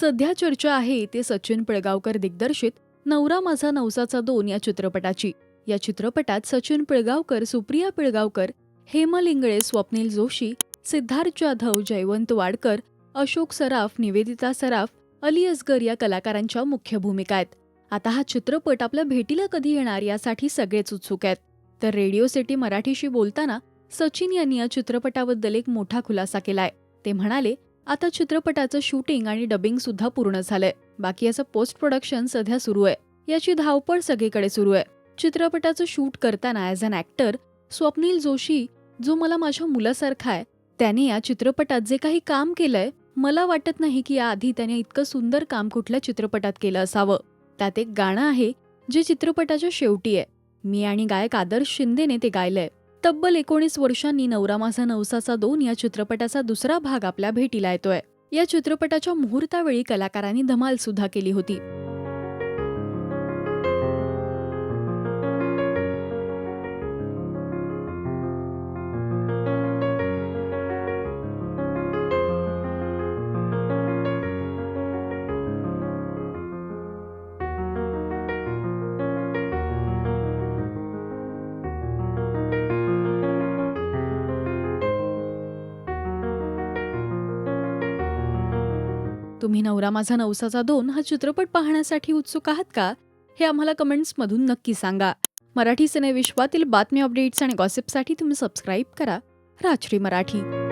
सध्या चर्चा आहे ते सचिन पिळगावकर दिग्दर्शित नवरा माझा नवसाचा दोन या चित्रपटाची. या चित्रपटात सचिन पिळगावकर सुप्रिया पिळगावकर हेमलिंगळे स्वप्नील जोशी सिद्धार्थ जाधव जयवंत वाडकर अशोक सराफ निवेदिता सराफ अली असगर या कलाकारांच्या मुख्य भूमिका आहेत. आता हा चित्रपट आपल्या भेटीला कधी येणार यासाठी सगळेच उत्सुक आहेत. तर रेडिओ सिटी मराठीशी बोलताना सचिन यांनी या चित्रपटाबद्दल एक मोठा खुलासा केलाय. ते म्हणाले आता चित्रपटाचं शूटिंग आणि डबिंग सुद्धा पूर्ण झालंय. बाकी याचं पोस्ट प्रोडक्शन सध्या सुरू आहे. याची धावपळ सगळीकडे सुरू आहे. चित्रपटाचं शूट करताना as an actor Swapnil Joshi जो मला माझ्या मुलासारखा आहे त्याने या चित्रपटात जे काही काम केलंय मला वाटत नाही की याआधी त्याने इतकं सुंदर काम कुठल्या चित्रपटात केलं असावं. त्यात एक गाणं आहे जे चित्रपटाच्या शेवटी आहे. मी आणि गायक आदर्श शिंदेने ते गायलंय. तब्बल एकोणीस वर्षांनी नवरा माझा नवसाचा दोन या चित्रपटाचा दुसरा भाग आपल्या भेटीला येतोय. या चित्रपटाच्या मुहूर्तावेळी कलाकारांनी धमाल सुद्धा केली होती. तुम्ही नवरा माझा नवसाचा दोन हा चित्रपट पाहण्यासाठी उत्सुक आहात का? हे आम्हाला कमेंट्समधून नक्की सांगा. मराठी सिनेविश्वातील बातमी अपडेट्स आणि गॉसिपसाठी तुम्ही सबस्क्राईब करा. राजश्री मराठी.